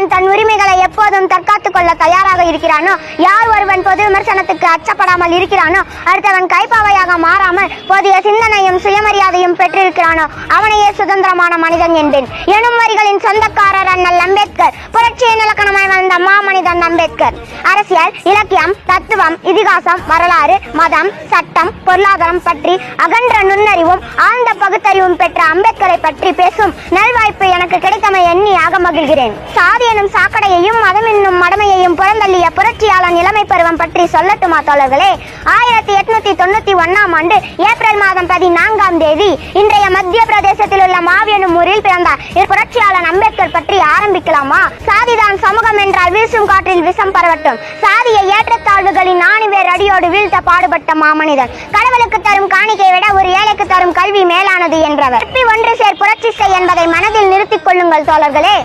ஒருவன் தன் உரிமைகளை எப்போதும் தற்காத்துக் கொள்ள தயாராக இருக்கிறானோ? யார் ஒருவன் பொது விமர்சனத்துக்கு அச்சப்படாமல் இருக்கிறானோ? அடுத்தவன் கைப்பாவையாக மாறாமல் போதிய சிந்தனையும் சுயமரியாதையும் பெற்றிருக்கிறானோ? அவனையே சுதந்திரமான மனிதன் என்பேன். எனும் வரிகளின் சொந்தக்காரர் அண்ணல் அம்பேத்கர். புரட்சியின் இலக்கணமாய் வந்த மாமனிதன் அம்பேத்கர். அரசியல் இலக்கியம் தத்துவம் இதிகாசம் வரலாறு மதம் சட்டம் பொருளாதாரம் பற்றி அகன்ற நுண்ணறிவும் ஆழ்ந்த பகுத்தறிவும் பெற்ற அம்பேத்கரை பற்றி பேசும் நல்வாய்ப்பு எனக்கு கிடைத்தமை மகிழ்கிறேன். சாதி எனும் சாக்கடையையும் மதம் என்னும் மடமையையும் புறந்தள்ளிய புரட்சியாளன் இளமை பருவம் பற்றி சொல்லட்டுமா தோழர்களே? ஆயிரத்தி எட்நூத்தி தொண்ணூத்தி ஒன்னாம் ஆண்டு ஏப்ரல் மாதம் பதினான்காம் தேதி இன்றைய மத்திய பிரதேசத்தில் உள்ள மாவி எனும் ஊரில் பிறந்த புரட்சியாளன் அம்பேத்கர் பற்றி ஆரம்பிக்கலாமா? சாதிதான் சமூகம் என்றால் வீசும் காற்றில் விஷம் பரவட்டும். சாதிய ஏற்றத்தாழ்வுகளின் ஆணிவேர் அடியோடு வீழ்த்த பாடுபட்ட மாமனிதன் கடவுளுக்கு தரும் காணிக்கை விட ஒரு ஏழைக்கு தரும் கல்வி மேலானது என்றவர். ஒன்று சேர் புரட்சி செய் என்பதை மனதில் தோழர்களே.